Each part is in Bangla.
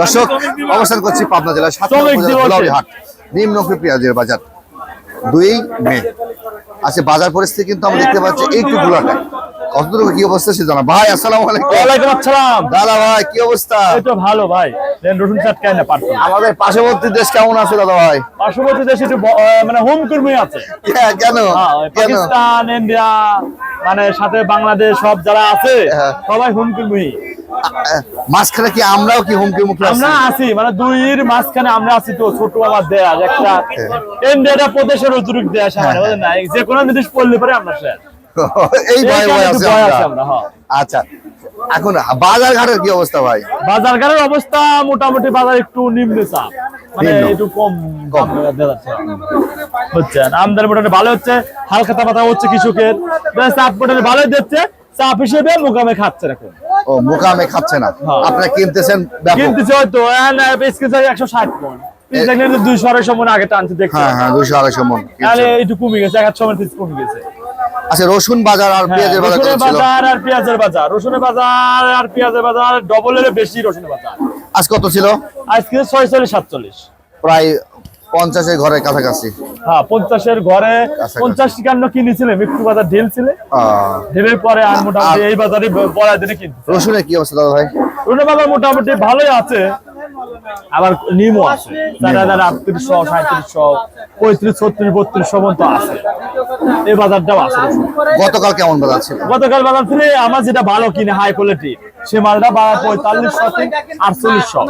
দর্শক অবস্থান করছি পাবনা জেলার হাট নিম্নমুখী পেঁয়াজের বাজার দুই মে। আচ্ছা বাজার পরিস্থিতি কিন্তু আমরা দেখতে পাচ্ছি একটু ঘোলাটা কতটুকু কি অবস্থা সে জানা। ভাই আসসালামু আলাইকুম। আসসালাম। দাদা ভাই কি অবস্থা? এই তো ভালো ভাই। রসুন চাট না পারতো আমাদের পার্শ্ববর্তী দেশ কেমন আছে দাদা ভাই? পার্শ্ববর্তী দেশে একটু মানে হোম কর্মী আছে। কেন? হ্যাঁ, পাকিস্তান ইন্ডিয়া মানে সাথে বাংলাদেশ সব যারা আছে হ্যাঁ। সবাই হোম কর্মী। মাঝখানে কি আমরাও কি হুমকি মুখে আমরা আছি মানে দুইয়ের মাঝখানে আমরা আছি তো ছোট আমার দেশ একটা ইন্ডিয়াটা প্রদেশের অতিরিক্ত দেশ হ্যাঁ, আমাদের না? যে কোনো জিনিস পড়লে পরে আমরা শেষ এই ভয় ভয় আছে আমরা। হ্যাঁ। আচ্ছা এখন বাজার ঘাটের কি অবস্থা ভাই? বাজারঘাটের অবস্থা মোটামুটি বাজার একটু নিম্ন চাপ। মানে একটু কম কম। যাচ্ছে হচ্ছে। আমদানি মোটামুটি ভালো হচ্ছে হালকা পাতা হচ্ছে কৃষকের। চাপ মোটামুটি ভালোই দিচ্ছে চাপ হিসেবে মোকামে খাচ্ছে এখন। ও মুখামে খাচ্ছে না। হ্যাঁ। আপনারা কিনতেছেন কিনতেছে হয়তো স্কেচ একশো ষাট দুইশো আড়াইশো মন আগে টানছে দেখছি হ্যাঁ হ্যাঁ দুশো আড়াইশো মন তাহলে একটু কমে গেছে কমে গেছে। আচ্ছা রসুন বাজার আর পেঁয়াজের বাজার রসুনের বাজার আর পেঁয়াজের বাজার। রসুনের বাজার আর পেঁয়াজের বাজার ডবলের বেশি রসুনের বাজার। আজ কত ছিল? আজকে ছয়চল্লিশ সাতচল্লিশ। প্রায় পঞ্চাশের ঘরের কাছাকাছি। হ্যাঁ পঞ্চাশের ঘরে পঞ্চাশ টিকান্ন কিনেছিলাম একটু বাজার ঢিল ছিল। ঢিলের পরে আর মোটামুটি এই বাজারে পড়া দিনে কিনতে রসুনের কি অবস্থা দাদা ভাই? রুনা বাজার মোটামুটি ভালোই আছে। আবার নিমও আছে। চার হাজার আটত্রিশশো সাঁত্রিশশো পঁয়ত্রিশ ছত্রিশ বত্রিশশো পর্যন্ত আছে। এই বাজারটাও আছে গতকাল কেমন বাজার ছিল? গতকাল বাজার ছিল আমার যেটা ভালো কিনে হাই কোয়ালিটি সে মালটা পঁয়তাল্লিশশো আটচল্লিশশো।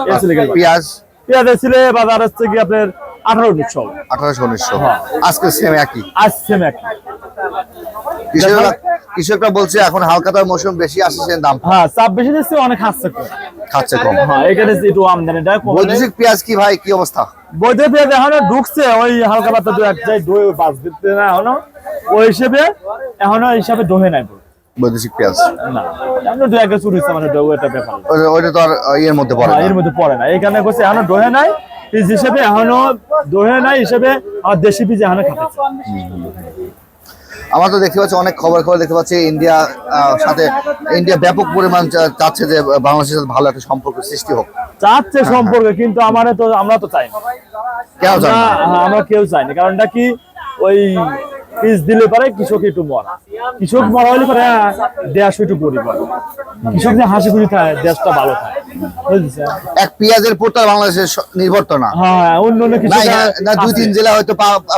পেঁয়াজ? পেঁয়াজ ছিল বাজার হচ্ছে কি আপনার আঠারো উনিশশো। আঠারোশো উনিশশো। হ্যাঁ। আজকে সেম একই? আসছে নাকি কৃষকরা কৃষকরা বলছে এখন হালকাতার মৌসুম বেশি আসছে দাম। হ্যাঁ চাপ বেশি দিচ্ছে অনেক হাসছে খাচ্ছে কম। হ্যাঁ এখানে একটু আমদানিটা কম বৈদেশিক পেঁয়াজ কি ভাই কি অবস্থা? বৈধ পেঁয়াজ এখনও ঢুকছে ওই হালকা পাতা দু এক দই বাস দিতে না এখনও। ওই হিসেবে এখনও হিসাবে দোহে নাই বৈদেশিক পেঁয়াজ? না এখনও দু একটা চুরি হচ্ছে মানে এটা ব্যাপার। ওইটা তো আর ইয়ের মধ্যে পড়ে হ্যাঁ, না। এর মধ্যে পড়ে না। এখানে করছে এখনও দোহে নাই পিস হিসেবে এখনও দোহে নাই হিসেবে আমার দেশি পিস এখনও খাচ্ছে আমরা তো দেখতে পাচ্ছি অনেক খবর খবর দেখতে পাচ্ছি ইন্ডিয়া সাথে ইন্ডিয়া ব্যাপক পরিমাণ চাচ্ছে যে বাংলাদেশের সাথে ভালো একটা সম্পর্ক সৃষ্টি হোক। চাচ্ছে সম্পর্কে কিন্তু আমার তো আমরা তো চাই না। কেন আমরা হ্যাঁ, কেউ চাই না কারণটা কি? ওই পিস দিলে পারে কৃষক একটু মরা। কৃষক মরা হলে পারে হ্যাঁ, দেশ একটু গরিব কৃষক যে হাসি খুশি থাকে দেশটা ভালো থাকে। এক পেঁয়াজের আর বাংলাদেশের নির্ভর তো না। হ্যাঁ অন্য অন্য না না দুই তিন জেলা হয়তো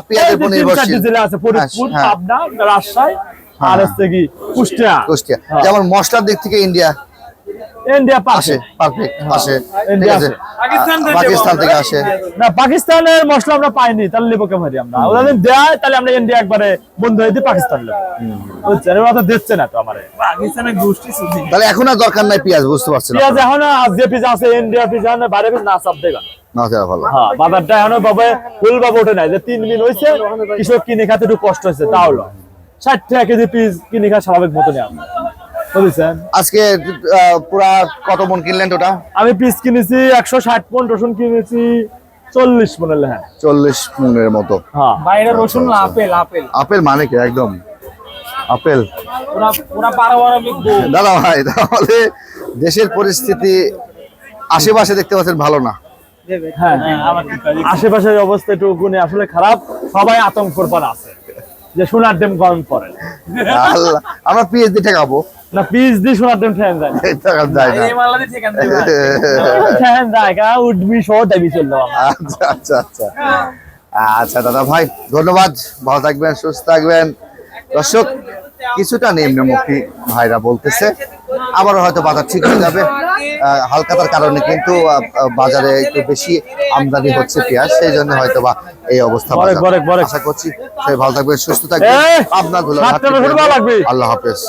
পেঁয়াজের উপর নির্ভরশীল জেলা আছে ফরিদপুর হ্যাঁ, পাবনা রাজশাহী আর হচ্ছে কি কুষ্টিয়া। কুষ্টিয়া। হ্যাঁ। যেমন মশলার দিক থেকে ইন্ডিয়া। ইন্ডিয়া পাশে। পারফেক্ট আসে ঠিক আছে। পাকিস্তান থেকে আসে। না পাকিস্তানের মশলা আমরা পাইনি তাহলে আমরা? ওরা দেয় তাহলে আমরা ইন্ডিয়া একবারে বন্ধ হয়ে দিই পাকিস্তান বুঝছেন? ওরা তো দিচ্ছে না তো আমারে। পাকিস্তানের গোষ্ঠী তাহলে এখন আর দরকার নাই পেঁয়াজ বুঝতে পারছি পেঁয়াজ এখন আর যে পিস আছে ইন্ডিয়া পিস বাইরে পিস না সব দেবে। না সেটা ভালো। হ্যাঁ বাজারটা এখনও বাবা ফুল বাবা ওঠে নাই। যে তিন দিন হয়েছে কৃষক কিনে খাতে একটু কষ্ট হয়েছে তাহলে ষাট টাকা কেজি পিস কিনে খা স্বাভাবিক মতো নেওয়া বুঝেছেন আজকে আহ, পুরা কত মন কিনলেন ওটা আমি পিস কিনেছি একশো ষাট পন রসুন কিনেছি চল্লিশ মনে হ্যাঁ চল্লিশ মনের মতো। হ্যাঁ। বাইরে রসুন না আপেল আপেল। আপেল মানে কি একদম? আপেল। দাদা ভাই তাহলে দেশের পরিস্থিতি আশেপাশে দেখতে পাচ্ছেন ভালো না। হ্যাঁ। আশেপাশের অবস্থা একটু গুণে আসলে খারাপ সবাই আতঙ্কর পর আছে যে সোনার ডেম গরম আল্লাহ, আমরা পিএইচডি ঠেকাবো। না পিস দিয়ে ঠেন যায় যায় না। এই মাল্লাদি ঠিকান দেবে ঠেন যায় গা উঠবি সহ দেবি চলল আচ্ছা আচ্ছা আচ্ছা। আচ্ছা দাদা ভাই ধন্যবাদ। ভালো থাকবেন সুস্থ থাকবেন। দর্শক কিছুটা নিম্নমুখী ভাইরা বলতেছে আবারও হয়তো বাজার ঠিক হয়ে যাবে। আহ, হালকাতার কারণে কিন্তু বাজারে একটু বেশি আমদানি হচ্ছে পেঁয়াজ সেই জন্য হয়তো বা এই অবস্থা। আশা করছি সবাই ভালো থাকবেন সুস্থ থাকবেন। আপনার। আল্লাহ হাফেজ।